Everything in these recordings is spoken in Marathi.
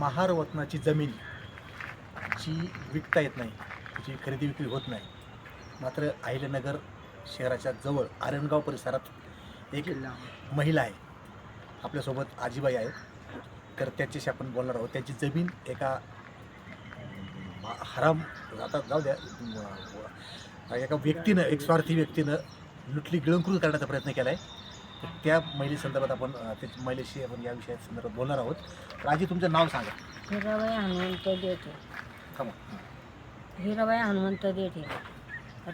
महार वतनाची जमीन जी विकता येत नाही जी खरेदी विक्री होत नाही. मात्र अहिल्यानगर शहराच्या जवळ आरणगाव परिसरात एक महिला आहे. आपल्यासोबत आजीबाई आहेत. तर त्याच्याशी आपण बोलणार आहोत. त्याची जमीन एका हराम आता जाऊ द्या एका व्यक्तीनं एक स्वार्थी व्यक्तीनं लुटली गिळंकृत करण्याचा प्रयत्न केला आहे तर त्या महिलेसंदर्भात आपण त्या महिलेशी आपण या विषया संदर्भात बोलणार आहोत. तर आजी तुमचं नाव सांगा. हिराबाई हनुमंत देठे. थांबा हिराबाई हनुमंत देठे.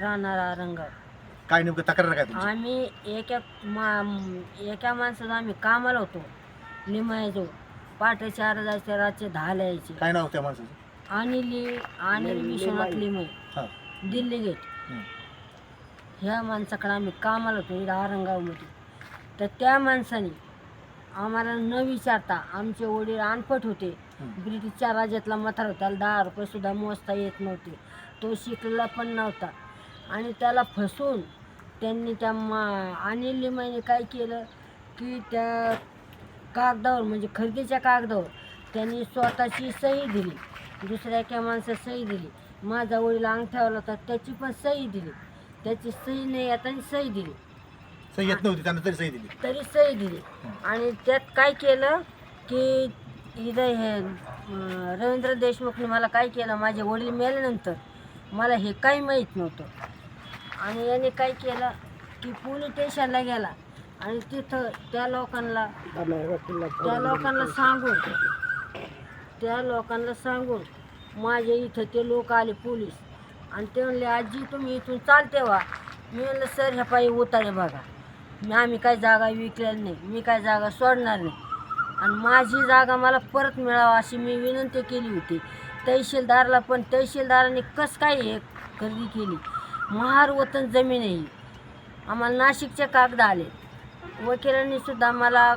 राहणारा रंगाव काय नेमकं तक्रार काय तुमची? आम्ही एका मा एका माणसाचा आम्ही कामाला होतो. लिमायचो पहाटे चार जायचे रातचे दहाला यायचे. काय नाव त्या माणसाचं? अनिल अनिल विश्वनाथ लिमय हां. दिल्ली गेट. हं. ह्या माणसाकडे आम्ही कामाला होतो इकडं औरंगाबादमध्ये. तर त्या माणसाने आम्हाला न विचारता आमचे वडील अनपट होते. ब्रिटिशच्या राज्यातला मथार होता. त्याला दहा रुपयेसुद्धा मोजता येत नव्हते. तो शिकलेला पण नव्हता. आणि त्याला फसवून त्यांनी त्या मा अनिल लिमाईने काय केलं की त्या कागदावर म्हणजे खरेदीच्या कागदावर त्यांनी स्वतःची सही दिली. दुसऱ्या एका माणसाची सही दिली. माझा वडील अंगठ्यावर होता त्याची पण सही दिली. त्याची सही नाही आता सही दिली. सही येत नव्हती त्यानं तरी सही दिली. तरी सही दिली. आणि त्यात काय केलं की इथं हे अं, रवींद्र देशमुखने मला काय केलं माझे वडील मेल्यानंतर मला हे काही माहीत नव्हतं. आणि याने काय केलं की पोलीस स्टेशनला गेला आणि तिथं त्या लोकांना त्या लोकांना सांगून त्या लोकांना सांगून माझ्या इथं ते लोक आले पोलीस. आणि ते म्हणले आजी तुम्ही इथून चालते वा मी म्हणलं सर ह्या पायी उतारे बघा. आम्ही काय जागा विकलेली नाही मी काय जागा सोडणार नाही. आणि माझी जागा मला परत मिळावा अशी मी विनंती केली होती. तहसीलदारला पण तहसीलदाराने कसं काय हे खरेदी केली? महार वतन जमीन आहे आम्हाला नाशिकचे कागद आले. वकिलांनी सुद्धा मला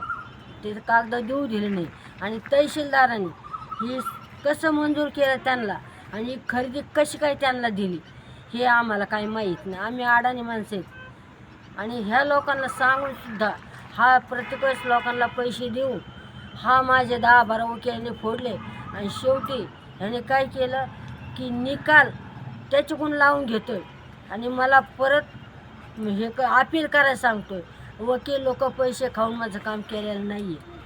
ते कागद देऊ दिले नाही. आणि तहसीलदारांनी ही कसं मंजूर केलं त्यांना? आणि खरेदी कशी काय त्यांना दिली? हे आम्हाला काही माहीत नाही. आम्ही अडाणी माणसं आहेत. आणि ह्या लोकांना सांगून सुद्धा हा प्रत्येक लोकांना पैसे देऊन हा माझे दहा बारा वकिलांनी फोडले. आणि शेवटी ह्याने काय केलं की निकाल त्याच्याकडून लावून घेतोय. आणि मला परत हे क अपील करायला सांगतोय वकील लोक पैसे खाऊन माझं काम केलेलं नाही आहे